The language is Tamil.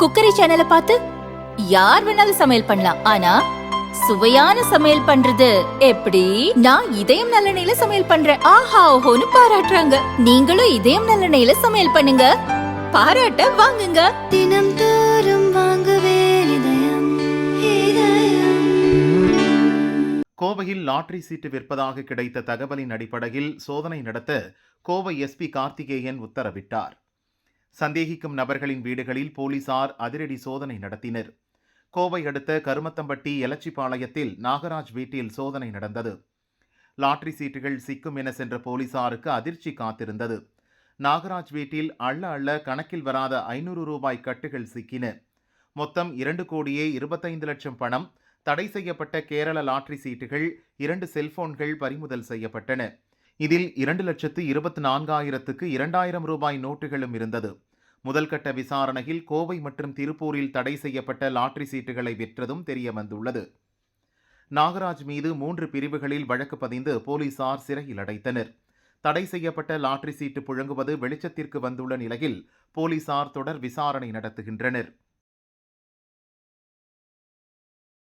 குக்கரி சேனலை பார்த்து யார் வேணாலும் சமையல் பண்ணலாம். ஆனா சுவையான சமையல் பண்றது எப்படி? நான் இதயம் நல்லெண்ணெயில சமையல் பண்றேன். ஆஹா ஓஹோன்னு பாராட்டுறாங்க. நீங்களும் இதயம் நல்லெண்ணெயில சமையல் பண்ணுங்க. பாராட்ட வாங்குங்க. தினம் தோறும் வாங்குவே இதயம் இதயம். கோவையில் லாட்டரி சீட்டு விற்பதாக கிடைத்த தகவலின் அடிப்படையில் சோதனை நடத்த கோவை எஸ்பி கார்த்திகேயன் உத்தரவிட்டார். சந்தேகிக்கும் நபர்களின் வீடுகளில் போலீசார் அதிரடி சோதனை நடத்தினர். கோவை அடுத்த கருமத்தம்பட்டி எலச்சிபாளையத்தில் நாகராஜ் வீட்டில் சோதனை நடந்தது. லாட்டரி சீட்டுகள் சிக்கும் என சென்ற போலீசாருக்கு அதிர்ச்சி காத்திருந்தது. நாகராஜ் வீட்டில் அள்ள அள்ள கணக்கில் வராத ஐநூறு ரூபாய் கட்டுகள் சிக்கின. மொத்தம் இரண்டு கோடியே இருபத்தைந்து லட்சம் பணம் தடை செய்யப்பட்ட கேரள லாட்டரி சீட்டுகள் இரண்டு செல்போன்கள் பறிமுதல் செய்யப்பட்டன. இதில் இரண்டு லட்சத்து இருபத்தி நான்காயிரத்துக்கு இரண்டாயிரம் ரூபாய் நோட்டுகளும் இருந்தது. முதல்கட்ட விசாரணையில் கோவை மற்றும் திருப்பூரில் தடை செய்யப்பட்ட லாட்டரி சீட்டுகளை விற்றதும் தெரிய வந்துள்ளது நாகராஜ் மீது மூன்று பிரிவுகளில் வழக்கு பதிந்து போலீசார் சிறையில் அடைத்தனர். தடை செய்யப்பட்ட லாட்டரி சீட்டு புழங்குவது வெளிச்சத்திற்கு வந்துள்ள நிலையில் போலீசார் தொடர் விசாரணை நடத்துகின்றனர்.